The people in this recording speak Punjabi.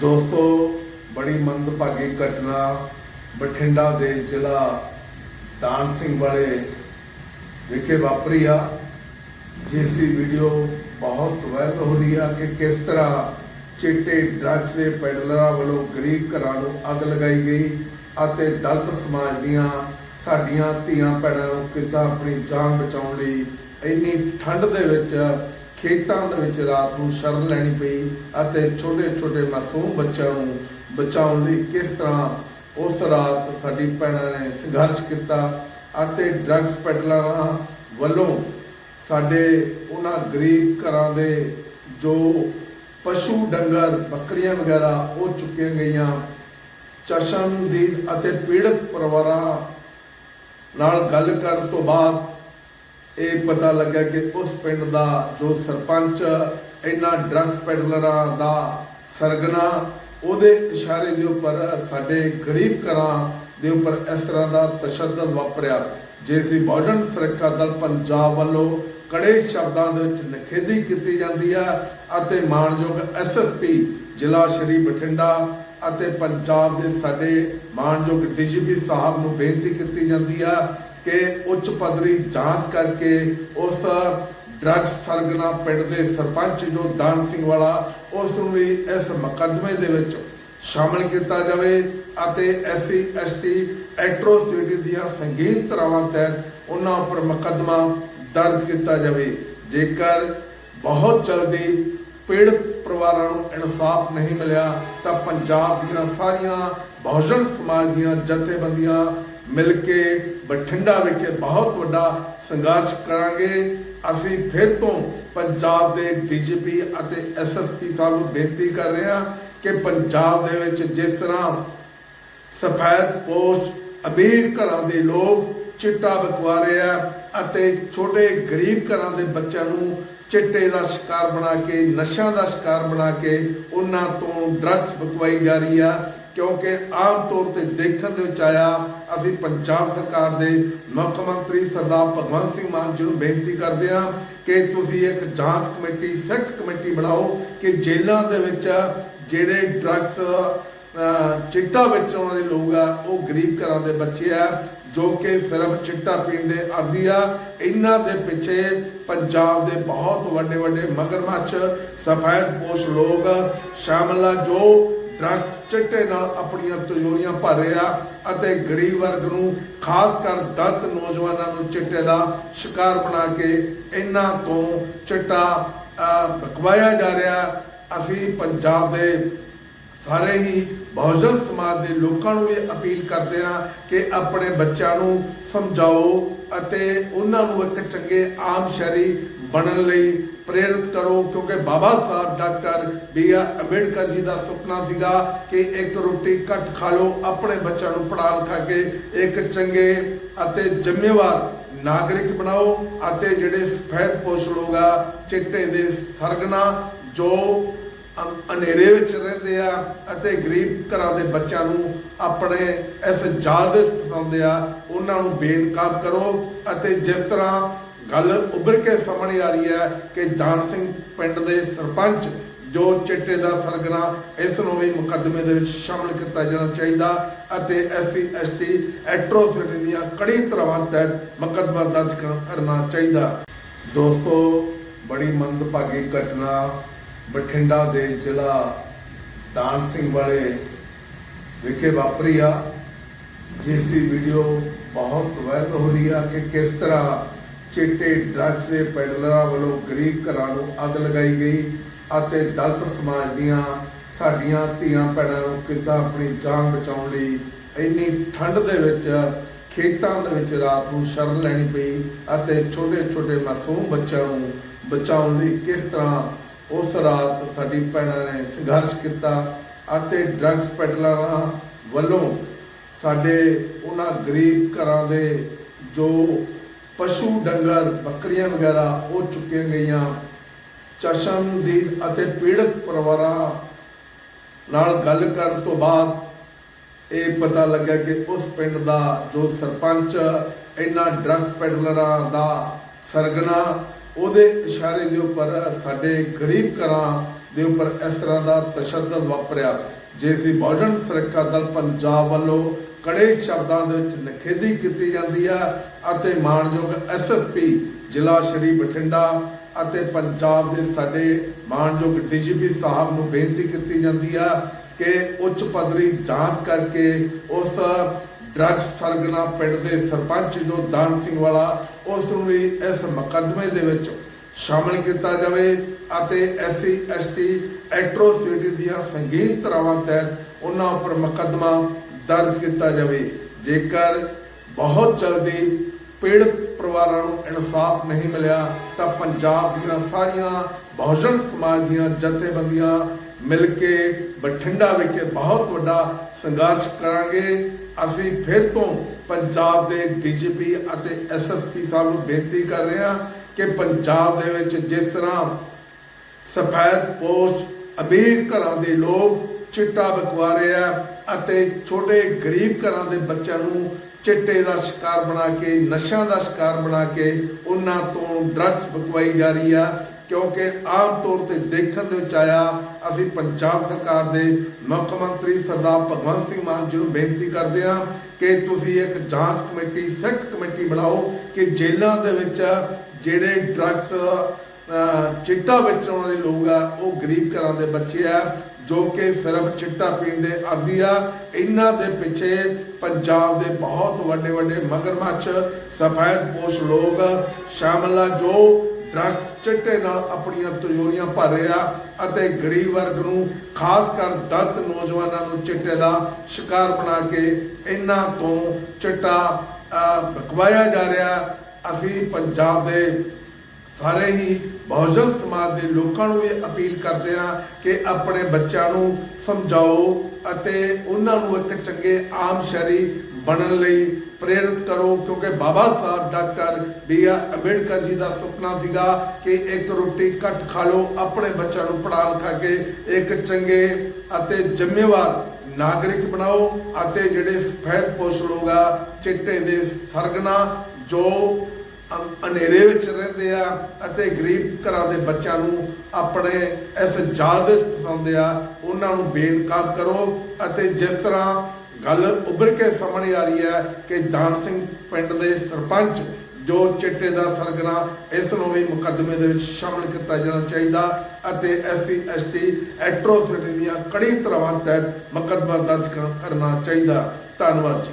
ਦੋਸਤੋ, ਬੜੀ ਮੰਦਭਾਗੀ ਘਟਨਾ ਬਠਿੰਡਾ ਦੇ ਜ਼ਿਲ੍ਹਾ ਦਾਨ ਸਿੰਘ ਵਾਲੇ ਵਿਖੇ ਵਾਪਰੀ ਆ, ਜਿਸ ਦੀ ਵੀਡੀਓ ਬਹੁਤ ਵਾਇਰਲ ਹੋ ਰਹੀ ਆ ਕਿ ਕਿਸ ਤਰ੍ਹਾਂ ਚਿੱਟੇ ਡਰੱਗਸ ਦੇ ਪੈਡਲਰਾਂ ਵੱਲੋਂ ਗਰੀਬ ਘਰਾਂ ਨੂੰ ਅੱਗ ਲਗਾਈ ਗਈ ਅਤੇ ਦਲਿਤ ਸਮਾਜ ਦੀਆਂ ਸਾਡੀਆਂ ਧੀਆਂ ਭੈਣਾਂ ਨੂੰ ਕਿੱਦਾਂ ਆਪਣੀ ਜਾਨ ਬਚਾਉਣ ਲਈ ਇੰਨੀ ਠੰਡ ਦੇ ਵਿੱਚ ਖੇਤਾਂ ਦੇ ਵਿੱਚ ਰਾਤ ਨੂੰ ਸ਼ਰਨ ਲੈਣੀ ਪਈ ਅਤੇ ਛੋਟੇ ਛੋਟੇ ਮਾਸੂਮ ਬੱਚਿਆਂ ਨੂੰ ਬਚਾਉਣ ਲਈ ਕਿਸ ਤਰ੍ਹਾਂ ਉਸ ਰਾਤ ਸਾਡੀ ਭੈਣਾਂ ਨੇ ਸੰਘਰਸ਼ ਕੀਤਾ ਅਤੇ ਡਰੱਗਸ ਪੈਡਲਰਾਂ ਵੱਲੋਂ ਸਾਡੇ ਉਹਨਾਂ ਗਰੀਬ ਘਰਾਂ ਦੇ ਜੋ ਪਸ਼ੂ ਡੰਗਰ, ਬੱਕਰੀਆਂ ਵਗੈਰਾ ਉਹ ਚੁੱਕੀਆਂ ਗਈਆਂ। ਚਸ਼ਮਦੀਦ ਅਤੇ ਪੀੜਤ ਪਰਿਵਾਰਾਂ ਨਾਲ ਗੱਲ ਕਰਨ ਤੋਂ ਬਾਅਦ ਇਹ ਪਤਾ ਲੱਗਾ ਕਿ ਉਸ ਪਿੰਡ ਦਾ ਜੋ ਸਰਪੰਚ, ਇਹਨਾਂ ਡਰੱਗਸ ਪੈਡਲਰਾਂ ਦਾ ਸਰਗਨਾ, ਉਹਦੇ ਇਸ਼ਾਰੇ ਦੇ ਉੱਪਰ ਸਾਡੇ ਗਰੀਬ ਘਰਾਂ ਦੇ ਉੱਪਰ ਇਸ ਤਰ੍ਹਾਂ ਦਾ ਤਸ਼ੱਦਦ ਵਾਪਰਿਆ। ਜਿਸ ਦੀ ਬਹੁਜਨ ਸੁਰੱਖਿਆ ਦਲ ਪੰਜਾਬ ਵੱਲੋਂ ਕੜੇ ਸ਼ਬਦਾਂ ਦੇ ਵਿੱਚ ਨਿਖੇਧੀ ਕੀਤੀ ਜਾਂਦੀ ਹੈ ਅਤੇ ਮਾਨਯੋਗ ਐਸਐਸਪੀ ਜ਼ਿਲ੍ਹਾ ਸ਼੍ਰੀ ਬਠਿੰਡਾ ਅਤੇ ਪੰਜਾਬ ਦੇ ਸਾਡੇ ਮਾਨਯੋਗ ਡੀਜੀਪੀ ਸਾਹਿਬ ਨੂੰ ਬੇਨਤੀ ਕੀਤੀ ਜਾਂਦੀ ਹੈ ਕਿ ਉੱਚ ਪੱਧਰੀ ਜਾਂਚ ਕਰਕੇ ਉਸ ਡਰੱਗਸ ਸਰਗਨਾ ਪਿੰਡ ਦੇ ਸਰਪੰਚ ਜੋ ਦਾਨ ਸਿੰਘ ਵਾਲਾ, ਉਸ ਨੂੰ ਵੀ ਇਸ ਮੁਕੱਦਮੇ ਦੇ ਵਿੱਚ ਸ਼ਾਮਲ ਕੀਤਾ ਜਾਵੇ ਅਤੇ ਐਸਸੀ ਐਸਟੀ ਐਟਰੋਸਿਟੀ ਦੀਆਂ ਸੰਗੀਨ ਧਾਰਾਵਾਂ ਤਹਿਤ ਉਹਨਾਂ ਉੱਪਰ ਮੁਕੱਦਮਾ ਦਰਜ ਕੀਤਾ ਜਾਵੇ। ਜੇਕਰ ਬਹੁਤ ਜਲਦੀ ਪੀੜਤ ਪਰਿਵਾਰਾਂ ਨੂੰ ਇਨਸਾਫ ਨਹੀਂ ਮਿਲਿਆ, ਤਾਂ ਪੰਜਾਬ ਦੀਆਂ ਸਾਰੀਆਂ ਬਹੁਜਨ ਸਮਾਜ ਦੀਆਂ ਜਥੇਬੰਦੀਆਂ ਮਿਲ ਕੇ ਬਠਿੰਡਾ ਵਿਖੇ ਬਹੁਤ ਵੱਡਾ ਸੰਘਰਸ਼ ਕਰਾਂਗੇ। ਅਸੀਂ ਫਿਰ ਤੋਂ ਪੰਜਾਬ ਦੇ ਡੀਜੀਪੀ ਅਤੇ ਐਸਐਸਪੀ ਸਾਹਿਬ ਨੂੰ ਬੇਨਤੀ ਕਰ ਰਹੇ ਹਾਂ ਕਿ ਪੰਜਾਬ ਦੇ ਵਿੱਚ ਜਿਸ ਤਰ੍ਹਾਂ ਸਫੈਦ ਪੋਸ਼, ਅਮੀਰ ਘਰਾਂ ਦੇ ਲੋਕ ਚਿੱਟਾ ਬਕਵਾ ਰਹੇ ਆ ਅਤੇ ਛੋਟੇ ਗਰੀਬ ਘਰਾਂ ਦੇ ਬੱਚਿਆਂ ਨੂੰ ਚਿੱਟੇ ਦਾ ਸ਼ਿਕਾਰ ਬਣਾ ਕੇ, ਨਸ਼ਿਆਂ ਦਾ ਸ਼ਿਕਾਰ ਬਣਾ ਕੇ ਉਹਨਾਂ ਤੋਂ ਡਰੱਗਸ ਬਕਵਾਈ ਜਾ ਰਹੀ ਆ ਕਿਉਂਕਿ ਆਮ ਤੌਰ ਤੇ ਦੇਖਣ ਦੇ ਵਿੱਚ ਆਇਆ, ਅਸੀਂ ਪੰਜਾਬ ਸਰਕਾਰ ਦੇ ਮੁੱਖ ਮੰਤਰੀ ਸਰਦਾਰ ਭਗਵੰਤ ਸਿੰਘ ਮਾਨ ਜੀ ਨੂੰ ਬੇਨਤੀ ਕਰਦੇ ਹਾਂ ਕਿ ਤੁਸੀਂ ਇੱਕ ਜਾਂਚ ਕਮੇਟੀ ਸੈਕਟ ਕਮੇਟੀ ਬਣਾਓ ਕਿ ਜੇਲ੍ਹਾਂ ਦੇ ਵਿੱਚ ਜਿਹੜੇ ਡਰੱਗਸ ਚਿੱਟਾ ਵਿੱਚ ਉਹਨਾਂ ਦੇ ਲੋਕ ਆ, ਉਹ ਗਰੀਬ ਘਰਾਂ ਦੇ ਬੱਚੇ ਆ, ਜੋ ਕਿ ਸਿਰਫ ਚਿੱਟਾ ਪੀਣ ਦੇ ਆਦੀ ਆ। ਇਹਨਾਂ ਦੇ ਪਿੱਛੇ ਪੰਜਾਬ ਦੇ ਬਹੁਤ ਵੱਡੇ ਵੱਡੇ ਮਗਰਮੱਛ ਸਫੈਦ ਪੋਸ਼ ਲੋਕ ਸ਼ਾਮਲ ਆ, ਜੋ ਡਰੱਗ ਚਿੱਟੇ ਨਾਲ ਆਪਣੀਆਂ ਤਜੋਰੀਆਂ ਭਰ ਰਹੇ ਅਤੇ ਗਰੀਬ ਵਰਗ ਨੂੰ, ਖਾਸ ਕਰ ਦਲਿਤ ਨੌਜਵਾਨਾਂ ਨੂੰ ਚਿੱਟੇ ਦਾ ਸ਼ਿਕਾਰ ਬਣਾ ਕੇ ਇਹਨਾਂ ਤੋਂ ਚਿੱਟਾ ਬਕਵਾਇਆ ਜਾ ਰਿਹਾ। ਅਸੀਂ ਪੰਜਾਬ ਦੇ ਸਾਰੇ ਹੀ ਬਹੁਜਨ ਸਮਾਜ ਦੇ ਲੋਕਾਂ ਨੂੰ ਵੀ ਅਪੀਲ ਕਰਦੇ ਹਾਂ ਕਿ ਆਪਣੇ ਬੱਚਿਆਂ ਨੂੰ ਸਮਝਾਓ ਅਤੇ ਉਹਨਾਂ ਨੂੰ ਇੱਕ ਚੰਗੇ ਆਮ ਸ਼ਹਿਰੀ ਬਣਨ ਲਈ ਪ੍ਰੇਰਿਤ ਕਰੋ, ਕਿਉਂਕਿ Baba Saheb doctor B R Ambedkar ji ਦਾ ਸੁਪਨਾ ਸੀਗਾ ਕਿ ਇੱਕ ਰੋਟੀ ਘੱਟ ਖਾ ਲਓ, ਆਪਣੇ ਬੱਚਿਆਂ ਨੂੰ ਪੜ੍ਹਾ ਲਿਖਾ ਕੇ ਇੱਕ ਚੰਗੇ ਅਤੇ ਜ਼ਿੰਮੇਵਾਰ ਨਾਗਰਿਕ ਬਣਾਓ ਅਤੇ ਜਿਹੜੇ ਸਫੈਦ ਪੋਸ਼ ਲੋਕ ਆ, ਚਿੱਟੇ ਦੇ ਸਰਗਨਾ ਜੋ ਅੰ- ਹਨੇਰੇ ਵਿੱਚ ਰਹਿੰਦੇ ਆ ਅਤੇ ਗਰੀਬ ਘਰਾਂ ਦੇ ਬੱਚਿਆਂ ਨੂੰ ਆਪਣੇ ਇਸ ਜਾਲ ਦੇ ਫਸਾਉਂਦੇ ਆ, ਉਹਨਾਂ ਨੂੰ ਬੇਨਕਾਬ ਕਰੋ ਅਤੇ ਜਿਸ ਤਰ੍ਹਾਂ ਗੱਲ ਉੱਭਰ ਕੇ ਸਾਹਮਣੇ ਆ ਰਹੀ ਹੈ ਕਿ ਦਾਨ ਸਿੰਘ ਪਿੰਡ ਦੇ ਸਰਪੰਚ ਜੋ ਚਿੱਟੇ ਦਾ ਸਰਗਨਾ ਇਸ ਨੂੰ ਵੀ ਮੁਕੱਦਮੇ ਦੇ ਵਿੱਚ ਸ਼ਾਮਲ ਕੀਤਾ ਜਾਣਾ ਚਾਹੀਦਾ ਅਤੇ ਐਸਸੀ, ਐਸਟੀ ਐਟਰੋਸਿਟੀ ਦੀਆਂ ਕੜੀ ਧਾਰਾਵਾਂ ਤਹਿਤ ਮੁਕੱਦਮਾ ਦਰਜ ਕਰਨਾ ਚਾਹੀਦਾ। ਦੋਸਤੋ, ਬੜੀ ਮੰਦਭਾਗੀ ਘਟਨਾ ਬਠਿੰਡਾ ਦੇ ਜ਼ਿਲ੍ਹਾ ਦਾਨ ਸਿੰਘ ਵਾਲੇ ਵਿਖੇ ਵਾਪਰੀ ਆ। ਜਿਸ ਦੀ ਵੀਡੀਓ ਬਹੁਤ ਵਾਇਰਲ ਹੋ ਰਹੀ ਆ ਕਿ ਕਿਸ ਤਰ੍ਹਾਂ ਚਿੱਟੇ ਡਰੱਗਸ ਦੇ ਪੈਡਲਰਾਂ ਵੱਲੋਂ ਗਰੀਬ ਘਰਾਂ ਨੂੰ ਅੱਗ ਲਗਾਈ ਗਈ ਅਤੇ ਦਲਿਤ ਸਮਾਜ ਦੀਆਂ ਸਾਡੀਆਂ ਧੀਆਂ ਭੈਣਾਂ ਨੂੰ ਕਿੱਦਾਂ ਆਪਣੀ ਜਾਨ ਬਚਾਉਣ ਲਈ ਇੰਨੀ ਠੰਡ ਦੇ ਵਿੱਚ, ਖੇਤਾਂ ਦੇ ਵਿੱਚ ਰਾਤ ਨੂੰ ਸ਼ਰਨ ਲੈਣੀ ਪਈ ਅਤੇ ਛੋਟੇ ਛੋਟੇ ਮਾਸੂਮ ਬੱਚਿਆਂ ਨੂੰ ਬਚਾਉਣ ਲਈ ਕਿਸ ਤਰ੍ਹਾਂ ਉਸ ਰਾਤ ਸਾਡੀ ਭੈਣਾਂ ਨੇ ਸੰਘਰਸ਼ ਕੀਤਾ ਅਤੇ ਡਰੱਗਸ ਪੈਡਲਰਾਂ ਵੱਲੋਂ ਸਾਡੇ ਉਹਨਾਂ ਗਰੀਬ ਘਰਾਂ ਦੇ ਜੋ ਪਸ਼ੂ ਡੰਗਰ, ਬੱਕਰੀਆਂ ਵਗੈਰਾ ਉਹ ਚੁੱਕੀਆਂ ਗਈਆਂ। ਚਸ਼ਮ ਦੀ ਅਤੇ ਪੀੜਤ ਪਰਿਵਾਰਾਂ ਨਾਲ ਗੱਲ ਕਰਨ ਤੋਂ ਬਾਅਦ ਇਹ ਪਤਾ ਲੱਗਾ ਕਿ ਉਸ ਪਿੰਡ ਦਾ ਜੋ ਸਰਪੰਚ, ਇਹਨਾਂ ਡਰੱਗਸ ਪੈਡਲਰਾਂ ਦਾ ਸਰਗਨਾ ਉਹਦੇ ਇਸ਼ਾਰੇ ਦੇ ਉੱਪਰ ਸਾਡੇ ਗਰੀਬ ਘਰਾਂ ਦੇ ਉੱਪਰ ਇਸ ਤਰ੍ਹਾਂ ਦਾ ਤਸ਼ੱਦਦ ਵਾਪਰਿਆ। ਜੇਸੀ ਬਹੁਜਨ ਸੁਰੱਖਿਆ ਦਲ ਪੰਜਾਬ ਵੱਲੋਂ ਕੜੇ ਸ਼ਬਦਾਂ ਦੇ ਵਿੱਚ ਨਖੇਦੀ ਕੀਤੀ ਜਾਂਦੀ ਹੈ ਅਤੇ ਮਾਨਯੋਗ ਐਸਐਸਪੀ ਜ਼ਿਲ੍ਹਾ ਸ਼੍ਰੀ ਬਠਿੰਡਾ ਅਤੇ ਪੰਜਾਬ ਦੇ ਸਾਡੇ ਮਾਨਯੋਗ ਡੀਜੀਪੀ ਸਾਹਿਬ ਨੂੰ ਬੇਨਤੀ ਕੀਤੀ ਜਾਂਦੀ ਆ ਕਿ ਉੱਚ ਪੱਧਰੀ ਜਾਂਚ ਕਰਕੇ ਉਸ ਡਰੱਗਸ ਸਰਗਨਾ ਪਿੰਡ ਦੇ ਸਰਪੰਚ ਜੋ ਦਾਨ ਸਿੰਘ ਵਾਲਾ, ਉਸ ਨੂੰ ਵੀ ਇਸ ਮੁਕੱਦਮੇ ਦੇ ਵਿੱਚ ਸ਼ਾਮਲ ਕੀਤਾ ਜਾਵੇ ਅਤੇ ਐਸਸੀ, ਐਸਟੀ ਐਟਰੋਸਿਟੀ ਦੀਆਂ ਸੰਗੀਨ ਧਾਰਾਵਾਂ ਤਹਿਤ ਉਹਨਾਂ ਉੱਪਰ ਮੁਕੱਦਮਾ ਦਰਜ ਕੀਤਾ ਜਾਵੇ। ਜੇਕਰ ਬਹੁਤ ਜਲਦੀ ਪੀੜਤ ਪਰਿਵਾਰਾਂ ਨੂੰ ਇਨਸਾਫ ਨਹੀਂ ਮਿਲਿਆ, ਤਾਂ ਪੰਜਾਬ ਦੀਆਂ ਸਾਰੀਆਂ ਬਹੁਜਨ ਸਮਾਜ ਦੀਆਂ ਜਥੇਬੰਦੀਆਂ ਮਿਲ ਕੇ ਬਠਿੰਡਾ ਵਿਖੇ ਬਹੁਤ ਵੱਡਾ ਸੰਘਰਸ਼ ਕਰਾਂਗੇ। ਅਸੀਂ ਫਿਰ ਤੋਂ ਪੰਜਾਬ ਦੇ ਡੀਜੀਪੀ ਅਤੇ ਐਸਐਸਪੀ ਸਾਹਿਬ ਨੂੰ ਬੇਨਤੀ ਕਰ ਰਹੇ ਹਾਂ ਕਿ ਪੰਜਾਬ ਦੇ ਵਿੱਚ ਜਿਸ ਤਰ੍ਹਾਂ ਸਫੈਦ ਪੋਸ਼ ਅਮੀਰ ਘਰਾਂ ਦੇ ਲੋਕ ਚਿੱਟਾ ਬਕਵਾ ਰਹੇ ਆ ਅਤੇ ਛੋਟੇ ਗਰੀਬ ਘਰਾਂ ਦੇ ਬੱਚਿਆਂ ਨੂੰ ਚਿੱਟੇ ਦਾ ਸ਼ਿਕਾਰ ਬਣਾ ਕੇ, ਨਸ਼ਿਆਂ ਦਾ ਸ਼ਿਕਾਰ ਬਣਾ ਕੇ ਉਹਨਾਂ ਤੋਂ ਡਰੱਗਸ ਬਕਵਾਈ ਜਾ ਰਹੀ ਆ, ਕਿਉਂਕਿ ਆਮ ਤੌਰ ਤੇ ਦੇਖਣ ਦੇ ਵਿੱਚ ਆਇਆ, ਅਸੀਂ ਪੰਜਾਬ ਸਰਕਾਰ ਦੇ ਮੁੱਖ ਮੰਤਰੀ ਸਰਦਾਰ ਭਗਵੰਤ ਸਿੰਘ ਮਾਨ ਜੀ ਨੂੰ ਬੇਨਤੀ ਕਰਦੇ ਹਾਂ ਕਿ ਤੁਸੀਂ ਇੱਕ ਜਾਂਚ ਕਮੇਟੀ ਸਖਤ ਕਮੇਟੀ ਬਣਾਓ ਕਿ ਜੇਲ੍ਹਾਂ ਦੇ ਵਿੱਚ ਜਿਹੜੇ ਡਰੱਗਸ ਚਿੱਟਾ ਵੇਚਣ ਵਾਲੇ ਲੋਕ ਆ ਉਹ ਗਰੀਬ ਘਰਾਂ ਦੇ ਬੱਚੇ ਆ ਜੋ ਕਿ ਸਿਰਫ ਚਿੱਟਾ ਪੀਣ ਦੇ ਆਦੀ ਆ। ਇਹਨਾਂ ਦੇ ਪਿੱਛੇ ਪੰਜਾਬ ਦੇ ਬਹੁਤ ਵੱਡੇ ਵੱਡੇ ਮਗਰਮੱਛ ਸਫੈਦ ਪੋਸ਼ ਲੋਕ ਸ਼ਾਮਲ ਆ ਜੋ ਡਰੱਗ ਚਿੱਟੇ ਨਾਲ ਆਪਣੀਆਂ ਤਜੋਰੀਆਂ ਭਰ ਰਹੇ ਆ ਅਤੇ ਗਰੀਬ ਵਰਗ ਨੂੰ ਖਾਸ ਕਰ ਦਲਿਤ ਨੌਜਵਾਨਾਂ ਨੂੰ ਚਿੱਟੇ ਦਾ ਸ਼ਿਕਾਰ ਬਣਾ ਕੇ ਇਹਨਾਂ ਤੋਂ ਚਿੱਟਾ ਅਹ, ਬਕਵਾਇਆ ਜਾ ਰਿਹਾ। ਅਸੀਂ ਪੰਜਾਬ ਦੇ ਸਾਰੇ ਹੀ ਬਹੁਜਨ ਸਮਾਜ ਦੇ ਲੋਕਾਂ ਨੂੰ ਵੀ ਅਪੀਲ ਕਰਦੇ ਹਾਂ ਕਿ ਆਪਣੇ ਬੱਚਿਆਂ ਨੂੰ ਸਮਝਾਓ ਅਤੇ ਉਹਨਾਂ ਨੂੰ ਇੱਕ ਚੰਗੇ ਆਮ ਸ਼ਹਿਰੀ ਬਣਨ ਲਈ ਪ੍ਰੇਰਿਤ ਕਰੋ, ਕਿਉਂਕਿ Baba Saheb doctor B R Ambedkar ji ਦਾ ਸੁਪਨਾ ਸੀਗਾ ਕਿ ਇੱਕ ਰੋਟੀ ਘੱਟ ਖਾ ਲਓ, ਆਪਣੇ ਬੱਚਿਆਂ ਨੂੰ ਪੜ੍ਹਾ ਲਿਖਾ ਕੇ ਇੱਕ ਚੰਗੇ ਅਤੇ ਜ਼ਿੰਮੇਵਾਰ ਨਾਗਰਿਕ ਬਣਾਓ ਅਤੇ ਜਿਹੜੇ ਸਫੈਦ ਪੋਸ਼ ਲੋਕ ਆ ਚਿੱਟੇ ਦੇ ਸਰਗਨਾ ਜੋ ਹਨੇਰੇ ਵਿੱਚ ਰਹਿੰਦੇ ਆ ਅਤੇ ਗਰੀਬ ਘਰਾਂ ਦੇ ਬੱਚਿਆਂ ਨੂੰ ਆਪਣੇ ਇਸ ਜਾਲ ਦੇ ਵਿੱਚ ਫਸਾਉਂਦੇ ਆ, ਉਹਨਾਂ ਨੂੰ ਬੇਨਕਾਬ ਕਰੋ ਅਤੇ ਜਿਸ ਤਰ੍ਹਾਂ ਗੱਲ ਉੱਭਰ ਕੇ ਸਾਹਮਣੇ ਆ ਰਹੀ ਹੈ ਕਿ ਦਾਨ ਸਿੰਘ ਪਿੰਡ ਦੇ ਸਰਪੰਚ ਜੋ ਚਿੱਟੇ ਦਾ ਸਰਗਨਾ, ਇਸ ਨੂੰ ਵੀ ਮੁਕੱਦਮੇ ਦੇ ਵਿੱਚ ਸ਼ਾਮਲ ਕੀਤਾ ਜਾਣਾ ਚਾਹੀਦਾ ਅਤੇ ਐਸਸੀ, ਐਸਟੀ, ਐਟਰੋਸਿਟੀ ਦੀਆਂ ਕੜੀ ਤਰ੍ਹਾਂ ਤਹਿਤ ਮੁਕੱਦਮਾ ਦਰਜ ਕਰ- ਕਰਨਾ ਚਾਹੀਦਾ। ਧੰਨਵਾਦ ਜੀ।